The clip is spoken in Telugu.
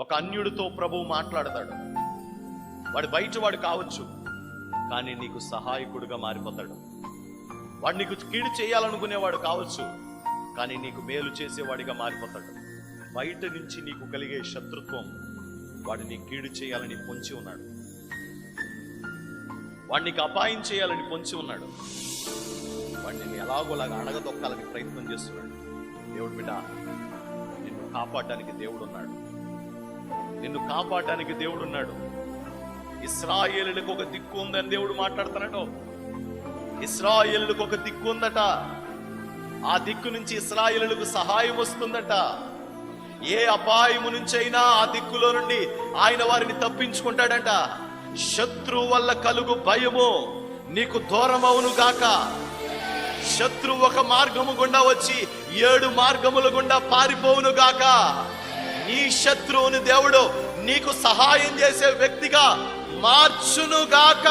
ఒక అన్యుడితో ప్రభువు మాట్లాడతాడు. వాడు బయట వాడు కావచ్చు కానీ నీకు సహాయకుడుగా మారిపోతాడు. వాడు నీకు కీడు చేయాలనుకునేవాడు కావచ్చు కానీ నీకు మేలు చేసేవాడిగా మారిపోతాడు. బయట నుంచి నీకు కలిగే శత్రుత్వం వాడు కీడు చేయాలని పొంచి ఉన్నాడు. వాడిని అపాయం చేయాలని పొంచి ఉన్నాడు. వాడిని ఎలాగోలాగా అణగదొక్కాలని ప్రయత్నం చేస్తున్నాడు. దేవుడు బిడ్డ నిన్ను కాపాడడానికి దేవుడు ఉన్నాడు నిన్ను కాపాడడానికి దేవుడు ఉన్నాడు. ఇస్రాయేలులకు ఒక దిక్కు ఉందని దేవుడు మాట్లాడుతున్నాడు. ఇస్రాయేలులకు ఒక దిక్కు ఉందట. ఆ దిక్కు నుంచి ఇస్రాయేలులకు సహాయం వస్తుందట. ఏ అపాయము నుంచైనా ఆ దిక్కులో నుండి ఆయన వారిని తప్పించుకుంటాడంట. శత్రువు వల్ల కలుగు భయము నీకు దూరమవును గాక. శత్రువు ఒక మార్గము గుండా వచ్చి ఏడు మార్గముల గుండా పారిపోవును గాక. నీ శత్రువుని దేవుడు నీకు సహాయం చేసే వ్యక్తిగా మార్చును గాక